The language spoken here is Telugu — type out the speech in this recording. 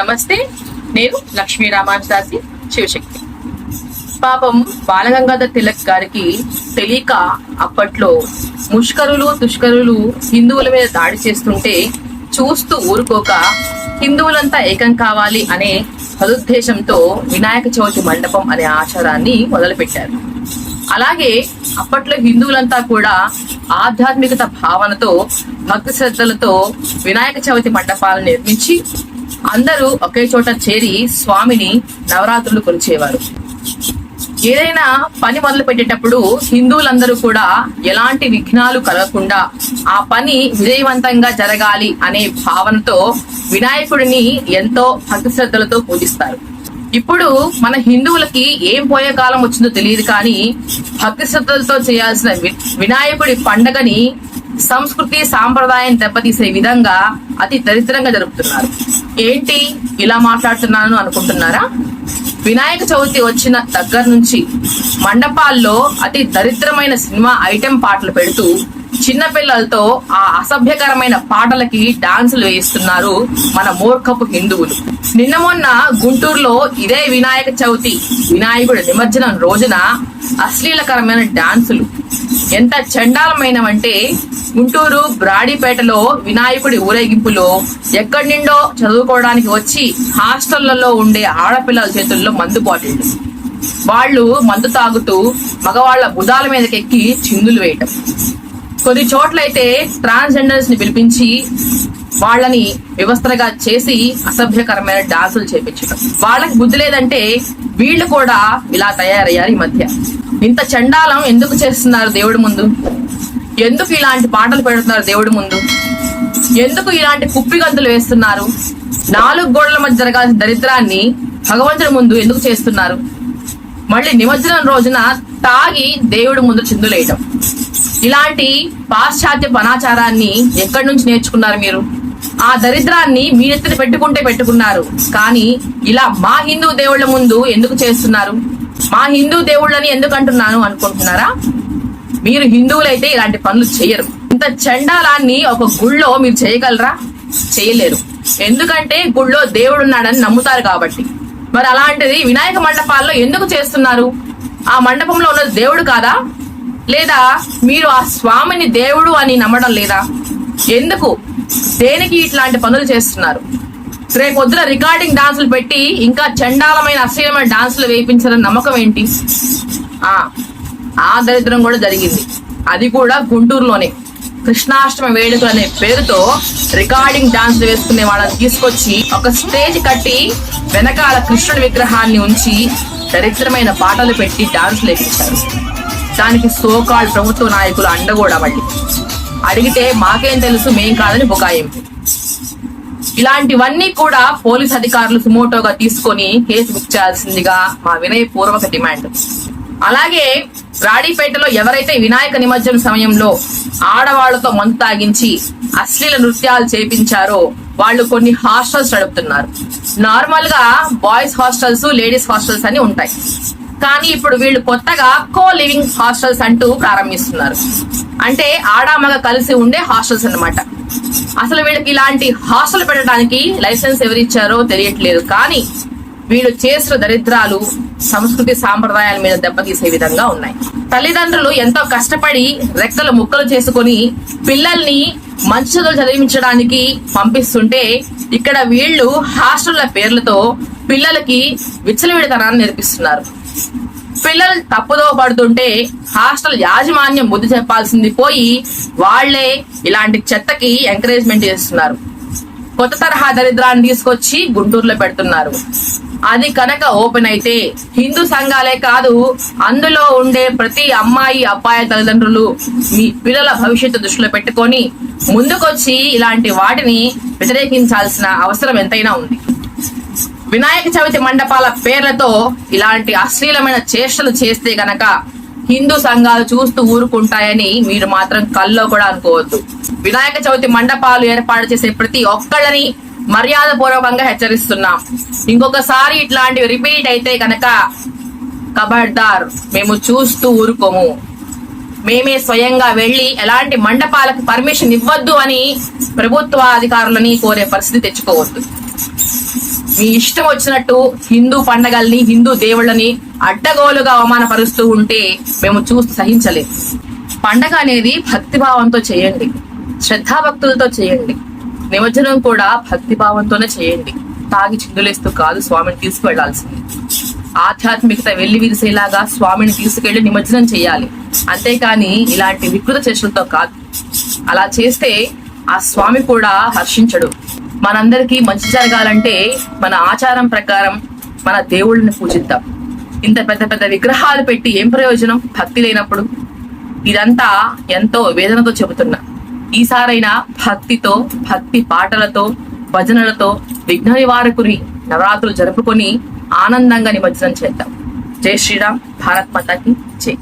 నమస్తే నేను లక్ష్మీ రామానుదాసి శివశక్తి. పాపం బాలగంగాధర్ తిలక్ గారికి తెలియక అప్పట్లో ముష్కరులు దుష్కరులు హిందువుల మీద దాడి చేస్తుంటే చూస్తూ ఊరుకోక హిందువులంతా ఏకం కావాలి అనే సదుద్దేశంతో వినాయక చవితి మండపం అనే ఆచారాన్ని మొదలుపెట్టారు. అలాగే అప్పట్లో హిందువులంతా కూడా ఆధ్యాత్మికత భావనతో భక్తి శ్రద్ధలతో వినాయక చవితి మండపాలను నిర్మించి అందరూ ఒకే చోట చేరి స్వామిని నవరాత్రులు కొలిచేవారు. ఏదైనా పని మొదలు పెట్టేటప్పుడు హిందువులందరూ కూడా ఎలాంటి విఘ్నాలు కలగకుండా ఆ పని విజయవంతంగా జరగాలి అనే భావనతో వినాయకుడిని ఎంతో భక్తి శ్రద్ధలతో పూజిస్తారు. ఇప్పుడు మన హిందువులకి ఏం పోయే కాలం వచ్చిందో తెలియదు కానీ భక్తి శ్రద్ధలతో చేయాల్సిన వి- వినాయకుడి పండగని సంస్కృతి సాంప్రదాయం దెబ్బతీసే విధంగా అతి దరిద్రంగా జరుపుతున్నారు. ఏంటి ఇలా మాట్లాడుతున్నాను అనుకుంటున్నారా? వినాయక చవితి వచ్చిన దగ్గర నుంచి మండపాల్లో అతి దరిద్రమైన సినిమా ఐటెం పాటలు పెడుతూ చిన్నపిల్లలతో ఆ అసభ్యకరమైన పాటలకి డాన్సులు వేయిస్తున్నారు మన మూర్ఖపు హిందువులు. నిన్న మొన్న గుంటూరులో ఇదే వినాయక చవితి వినాయకుడి నిమజ్జనం రోజున అశ్లీలకరమైన డాన్సులు. ఎంత చండాలమైనవంటే గుంటూరు బ్రాడీపేటలో వినాయకుడి ఊరేగింపులో ఎక్కడి నుండో చదువుకోవడానికి వచ్చి హాస్టళ్ళలో ఉండే ఆడపిల్లల చేతుల్లో మందు బాటిళ్ళు వాళ్ళు మందు తాగుతూ మగవాళ్ళ బుధాల మీదకెక్కి చిందులు వేయటం. కొన్ని చోట్లయితే ట్రాన్స్జెండర్స్ని పిలిపించి వాళ్ళని వ్యవస్థగా చేసి అసభ్యకరమైన డాన్సులు చేపించడం వాళ్ళకి బుద్ధి లేదంటే వీళ్ళు కూడా ఇలా తయారయ్యారు ఈ మధ్య. ఇంత చండాలం ఎందుకు చేస్తున్నారు దేవుడి ముందు? ఎందుకు ఇలాంటి పాటలు పెడుతున్నారు దేవుడి ముందు? ఎందుకు ఇలాంటి కుప్పి గంతులు వేస్తున్నారు? నాలుగు గోడల మధ్య జరగాల్సిన దరిద్రాన్ని భగవంతుడి ముందు ఎందుకు చేస్తున్నారు? మళ్ళీ నిమజ్జనం రోజున తాగి దేవుడి ముందు చిందులేయటం. ఇలాంటి పాశ్చాత్య అనాచారాన్ని ఎక్కడి నుంచి నేర్చుకున్నారు మీరు? ఆ దరిద్రాన్ని మీ ఎత్తున పెట్టుకుంటే పెట్టుకున్నారు. కానీ ఇలా మా హిందూ దేవుళ్ళ ముందు ఎందుకు చేస్తున్నారు? మా హిందూ దేవుళ్ళని ఎందుకు అంటున్నాను అనుకుంటున్నారా? మీరు హిందువులైతే ఇలాంటి పనులు చేయరు. ఇంత చండాలాన్ని ఒక గుళ్ళో మీరు చేయగలరా? చేయలేరు. ఎందుకంటే గుళ్ళో దేవుడు ఉన్నాడని నమ్ముతారు కాబట్టి. మరి అలాంటిది వినాయక మండపాల్లో ఎందుకు చేస్తున్నారు? ఆ మండపంలో ఉన్నది దేవుడు కాదా? లేదా మీరు ఆ స్వామిని దేవుడు అని నమ్మడం లేదా? ఎందుకు? దేనికి ఇట్లాంటి పనులు చేస్తున్నారు? రేపు వద్దున రికార్డింగ్ డాన్సులు పెట్టి ఇంకా చండాలమైన అశ్లీలమైన డాన్సులు వేయించాలని నమ్మకం ఏంటి? ఆ దరిద్రం కూడా జరిగింది. అది కూడా గుంటూరులోనే. కృష్ణాష్టమి వేడుకలు అనే పేరుతో రికార్డింగ్ డాన్స్ వేసుకునే వాళ్ళని తీసుకొచ్చి ఒక స్టేజ్ కట్టి వెనకాల కృష్ణుడి విగ్రహాన్ని ఉంచి దరిద్రమైన పాటలు పెట్టి డాన్స్ లేపించారు దానికి సోకాల్ ప్రభుత్వ నాయకులు అండగోడా మళ్ళీ అడిగితే మాకేం తెలుసు మేం కాదని బుకాయింపు ఇలాంటివన్నీ కూడా పోలీస్ అధికారులు సుమోటోగా తీసుకొని కేసు బుక్ చేయాల్సిందిగా మా వినయపూర్వక డిమాండ్. అలాగే రాడిపేటలో ఎవరైతే వినాయక నిమజ్జనం సమయంలో ఆడవాళ్ళతో మందు తాగించి అశ్లీల నృత్యాలు చేపించారో వాళ్ళు కొన్ని హాస్టల్స్ నడుపుతున్నారు. నార్మల్గా బాయ్స్ హాస్టల్స్ లేడీస్ హాస్టల్స్ అని ఉంటాయి. కానీ ఇప్పుడు వీళ్ళు కొత్తగా కో లివింగ్ హాస్టల్స్ అంటూ ప్రారంభిస్తున్నారు. అంటే ఆడామగ కలిసి ఉండే హాస్టల్స్ అన్నమాట. అసలు వీళ్ళకి ఇలాంటి హాస్టల్ పెట్టడానికి లైసెన్స్ ఎవరిచ్చారో తెలియట్లేదు. కానీ వీళ్ళు చేసిన దరిద్రాలు సంస్కృతి సాంప్రదాయాల మీద దెబ్బతీసే విధంగా ఉన్నాయి. తల్లిదండ్రులు ఎంతో కష్టపడి రెక్కలు ముక్కలు చేసుకొని పిల్లల్ని మంచి చదువులు చదివించడానికి పంపిస్తుంటే ఇక్కడ వీళ్ళు హాస్టళ్ళ పేర్లతో పిల్లలకి విచ్చలవిడితనాన్ని నేర్పిస్తున్నారు. పిల్లలు తప్పుదో పడుతుంటే హాస్టల్ యాజమాన్యం బుద్ధి చెప్పాల్సింది పోయి వాళ్ళే ఇలాంటి చెత్తకి ఎంకరేజ్మెంట్ చేస్తున్నారు. కొత్త తరహా దరిద్రాన్ని తీసుకొచ్చి గుంటూరులో పెడుతున్నారు. అది కనుక ఓపెన్ అయితే హిందూ సంఘాలే కాదు అందులో ఉండే ప్రతి అమ్మాయి అబ్బాయి తల్లిదండ్రులు మీ పిల్లల భవిష్యత్తు దృష్టిలో పెట్టుకొని ముందుకొచ్చి ఇలాంటి వాటిని వ్యతిరేకించాల్సిన అవసరం ఎంతైనా ఉంది. వినాయక చవితి మండపాల పేర్లతో ఇలాంటి అశ్లీలమైన చేష్టలు చేస్తే గనక హిందూ సంఘాలు చూస్తూ ఊరుకుంటాయని మీరు మాత్రం కల్లో కూడా అనుకోవద్దు. వినాయక చవితి మండపాలు ఏర్పాటు చేసే ప్రతి ఒక్కళ్ళని మర్యాద పూర్వకంగా హెచ్చరిస్తున్నాం. ఇంకొకసారి ఇట్లాంటివి రిపీట్ అయితే కనుక కబడ్దార్ మేము చూస్తూ ఊరుకోము. మేమే స్వయంగా వెళ్ళి ఎలాంటి మండపాలకు పర్మిషన్ ఇవ్వద్దు అని ప్రభుత్వ అధికారులని కోరే పరిస్థితి తెచ్చుకోవద్దు. మీ ఇష్టం వచ్చినట్టు హిందూ పండగల్ని హిందూ దేవుళ్ళని అడ్డగోలుగా అవమానపరుస్తూ ఉంటే మేము చూసి సహించలేము. పండగ అనేది భక్తిభావంతో చేయండి. శ్రద్ధాభక్తులతో చేయండి. నిమజ్జనం కూడా భక్తిభావంతోనే చేయండి. తాగి చిందులేస్తూ కాదు స్వామిని తీసుకువెళ్ళాల్సింది ఆధ్యాత్మికత వెళ్ళి విరిసేలాగా స్వామిని తీసుకెళ్ళి నిమజ్జనం చేయాలి. అంతేకాని ఇలాంటి వికృత చేష్టలతో కాదు. అలా చేస్తే ఆ స్వామి కూడా హర్షించడు. మనందరికీ మంచి జరగాలంటే మన ఆచారం ప్రకారం మన దేవుళ్ళని పూజిద్దాం. ఇంత పెద్ద పెద్ద విగ్రహాలు పెట్టి ఏం ప్రయోజనం? భక్తి లేనప్పుడు? ఇదంతా ఎంతో వేదనతో చెబుతున్నా. ఈసారైనా భక్తితో భక్తి పాటలతో భజనలతో విఘ్న నివారకుని నవరాత్రులు జరుపుకొని ఆనందంగా నిమజ్జనం చేద్దాం. జై శ్రీరామ్ భారత్ మాతాకి జై.